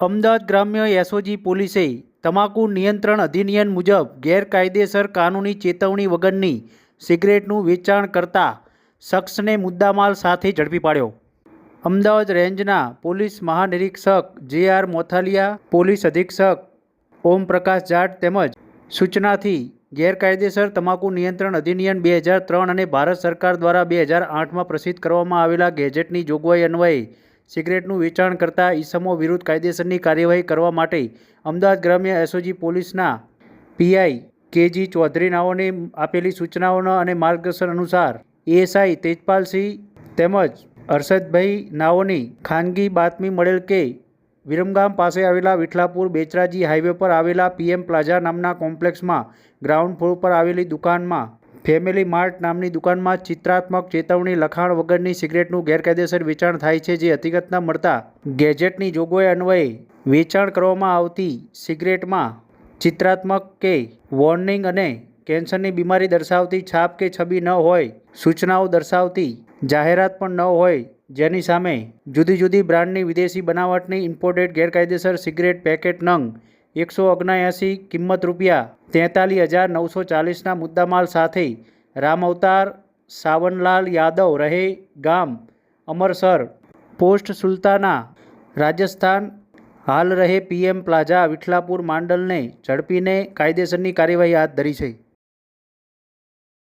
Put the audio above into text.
અમદાવાદ ગ્રામ્ય એસઓજી પોલીસે તમાકુ નિયંત્રણ અધિનિયમ મુજબ ગેરકાયદેસર કાનૂની ચેતવણી વગરની સિગરેટનું વેચાણ કરતા શખ્સને મુદ્દામાલ સાથે ઝડપી પાડ્યો. અમદાવાદ રેન્જના પોલીસ મહાનિરીક્ષક જે આર મોથાલિયા, પોલીસ અધિક્ષક ઓમપ્રકાશ જાટ તેમજ સૂચનાથી ગેરકાયદેસર તમાકુ નિયંત્રણ અધિનિયમ બે હજાર ત્રણ અને ભારત સરકાર દ્વારા બે હજાર આઠમાં પ્રસિદ્ધ કરવામાં આવેલા ગેજેટની જોગવાઈ અન્વયે સિગરેટનું વેચાણ કરતા ઈસમો વિરુદ્ધ કાયદેસરની કાર્યવાહી કરવા માટે અમદાવાદ ગ્રામ્ય એસઓજી પોલીસના પીઆઈ કેજી ચૌધરી નાઓને આપેલી સૂચનાઓના અને માર્ગદર્શન અનુસાર એએસઆઈ તેજપાલસિંહ તેમજ હર્ષદભાઈ નાઓની ખાનગી બાતમી મળેલ કે વિરમગામ પાસે આવેલા વિઠલાપુર બેચરાજી હાઈવે પર આવેલા પીએમ પ્લાઝા નામના કોમ્પ્લેક્સમાં ગ્રાઉન્ડ ફ્લોર પર આવેલી દુકાનમાં ફેમિલી માર્ટ નામની દુકાનમાં ચિત્રાત્મક ચેતવણી લખાણ વગરની સિગરેટનું ગેરકાયદેસર વેચાણ થાય છે જે હકીકતના મળતા ગેજેટની જોગવાઈ અન્વયે વેચાણ કરવામાં આવતી સિગરેટમાં ચિત્રાત્મક કે વોર્નિંગ અને કેન્સરની બીમારી દર્શાવતી છાપ કે છબી ન હોય, સૂચનાઓ દર્શાવતી જાહેરાત પણ ન હોય, જેની સામે જુદી જુદી બ્રાન્ડની વિદેશી બનાવટની ઇમ્પોર્ટેડ ગેરકાયદેસર સિગરેટ પેકેટ નંગ એકસો ઓગણએંસી કિંમત રૂપિયા તેતાલીસ હજાર નવસો ચાલીસના મુદ્દામાલ સાથે રામ અવતાર, સાવનલાલ યાદવ રહે ગામ, અમરસર. પોસ્ટ સુલતાના રાજસ્થાન. હાલ રહે પીએમ પ્લાઝા વિઠલાપુર માંડલને ઝડપીને કાયદેસરની કાર્યવાહી હાથ ધરી છે.